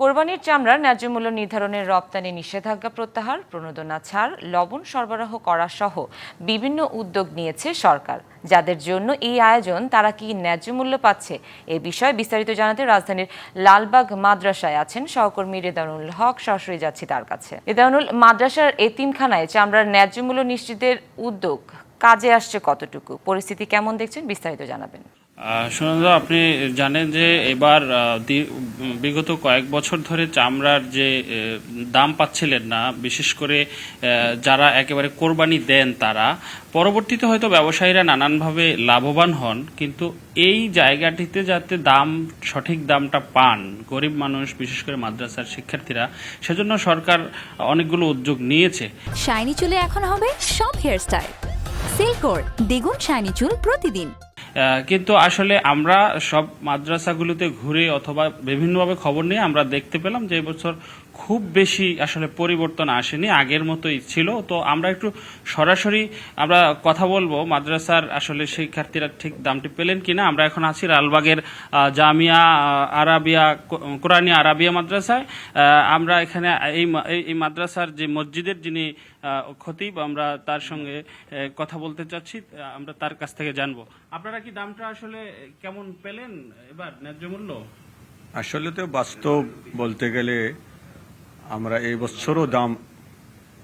কোরবানির চামড়ার ন্যায্য মূল্য নির্ধারণের রপ্তানি নিষেধাজ্ঞা প্রত্যাহার, প্রণোদনা ছাড়, লবণ সরবরাহ করা সহ বিভিন্ন উদ্যোগ নিয়েছে সরকার। যাদের জন্য এই আয়োজন, তারা কি ন্যায্য মূল্য পাচ্ছে? এ বিষয়ে বিস্তারিত জানাতে রাজধানীর লালবাগ মাদ্রাসায় আছেন সহকর্মী রেদানুল হক। সরাসরি যাচ্ছি তার কাছে। রেদানুল, মাদ্রাসার এতিমখানায় চামড়ার ন্যায্য মূল্য নিশ্চিতের উদ্যোগ কাজে আসছে কতটুকু? পরিস্থিতি কেমন দেখছেন? বিস্তারিত জানাবেন। আপনি জানেন যে এবার বিগত কয়েক বছর ধরে চামড়ার যে দাম পাচ্ছিলেন না, বিশেষ করে যারা একেবারে কোরবানি দেন তারা, পরবর্তীতে হয়তো ব্যবসায়ীরা নানানভাবে লাভবান হন, কিন্তু এই জায়গাটিতে যাতে দাম, সঠিক দামটা পান, গরিব মানুষ, বিশেষ করে মাদ্রাসার শিক্ষার্থীরা, সেজন্য সরকার অনেকগুলো উদ্যোগ নিয়েছে। শাইনি চুলে এখন হবে সব হেয়ারস্টাইল। সিল্কোর দ্বিগুণ শাইনি চুল প্রতিদিন। কিন্তু আসলে আমরা সব মাদ্রাসাগুলোতে ঘুরে অথবা বিভিন্নভাবে খবর নিয়ে আমরা দেখতে পেলাম যে এবছর খুব বেশি আসলে পরিবর্তন আসেনি, আগের মতোই ছিল। তো আমরা একটু সরাসরি আমরা কথা বলব, মাদ্রাসার আসলে শিক্ষার্থীরা ঠিক দামটি পেলেন কিনা। আমরা এখন আছি লালবাগের জামিয়া আরাবিয়া কোরআনী আরাবিয়া মাদ্রাসায়। আমরা এখানে এই এই- মাদ্রাসার যে মসজিদের যিনি খতিব, আমরা তার সঙ্গে কথা বলতে চাচ্ছি। আমরা তার কাছ থেকে জানব। আপনারা কি দামটা আসলে কেমন পেলেন এবার? ন্যায্য মূল্য? আসলে তো বাস্তব বলতে গেলে আমরা এই বছরও দাম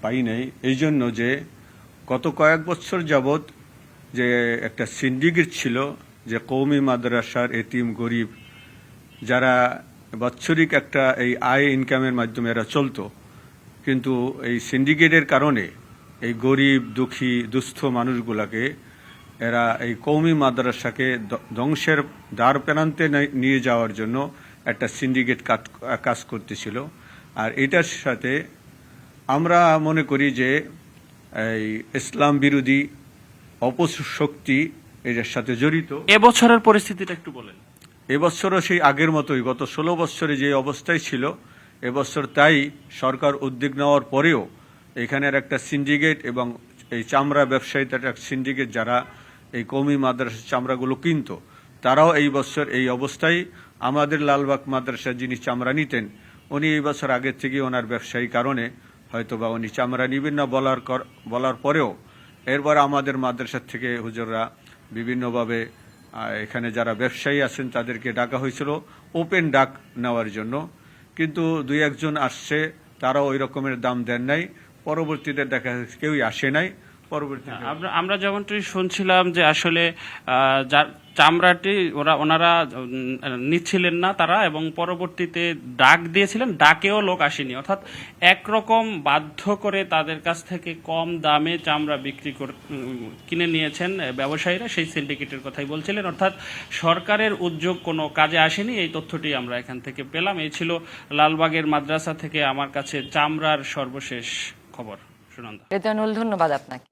পাই নাই। এই জন্য যে গত কয়েক বছর যাবৎ যে একটা সিন্ডিকেট ছিল যে কৌমি মাদ্রাসার এতিম গরিব, যারা বাৎসরিক একটা এই আয় ইনকামের মাধ্যমে এরা চলতো, কিন্তু এই সিন্ডিকেটের কারণে এই গরিব, দুঃখী, দুস্থ মানুষগুলাকে এরা এই কৌমি মাদ্রাসাকে ধ্বংসের দ্বার প্রান্তে নিয়ে যাওয়ার জন্য একটা সিন্ডিকেট কাজ- করতেছিল। আর এটার সাথে আমরা মনে করি যে এই ইসলাম বিরোধী অপশক্তি এটার সাথে জড়িত। এবছরের পরিস্থিতিটা একটু বলেন। এবছরও সেই আগের মতোই গত ষোলো বছরে যে অবস্থায় ছিল এবছর তাই সরকার উদ্যোগ নেওয়ার পরেও এখানের একটা সিন্ডিকেট এবং এই চামড়া ব্যবসায়ীদের একটা সিন্ডিকেট যারা এই কৌমি মাদ্রাসার চামড়াগুলো কিনত। তারাও এই বছর এই অবস্থায় আমাদের লালবাগ মাদ্রাসার যিনি চামড়া নিতেন, উনি এই বছর আগের থেকে ওনার ব্যবসায়ী কারণে হয়তো বা উনি চামড়া নিবেন না বলার বলার পরেও এরপর আমাদের মাদ্রাসার থেকে হুজুররা বিভিন্নভাবে এখানে যারা ব্যবসায়ী আছেন তাদেরকে ডাকা হয়েছিল ওপেন ডাক নেওয়ার জন্য। কিন্তু দুই একজন আসছে, তারাও ওই রকমের দাম দেন নাই। পরবর্তীতে দেখা কেউই আসে নাই। পরবর্তীতে আমরা আমরা যেমনটি শুনছিলাম যে আসলে চামড়াটি ওরা ওনারা নিচ্ছিলেন না তারা এবং পরবর্তীতে ডাক দিয়েছিলেন ডাকেও লোক আসেনি। অর্থাৎ একরকম বাধ্য করে তাদের কাছ থেকে কম দামে চামড়া বিক্রি কর- কিনে নিয়েছেন ব্যবসায়ীরা সেই সিন্ডিকেটের কথাই বলছিলেন। অর্থাৎ সরকারের উদ্যোগ কোনো কাজে আসেনি এই তথ্যটি আমরা এখান থেকে পেলাম। এই ছিল লালবাগের মাদ্রাসা থেকে আমার কাছে চামড়ার সর্বশেষ খবর। সুনন্দা। ধন্যবাদ আপনাকে।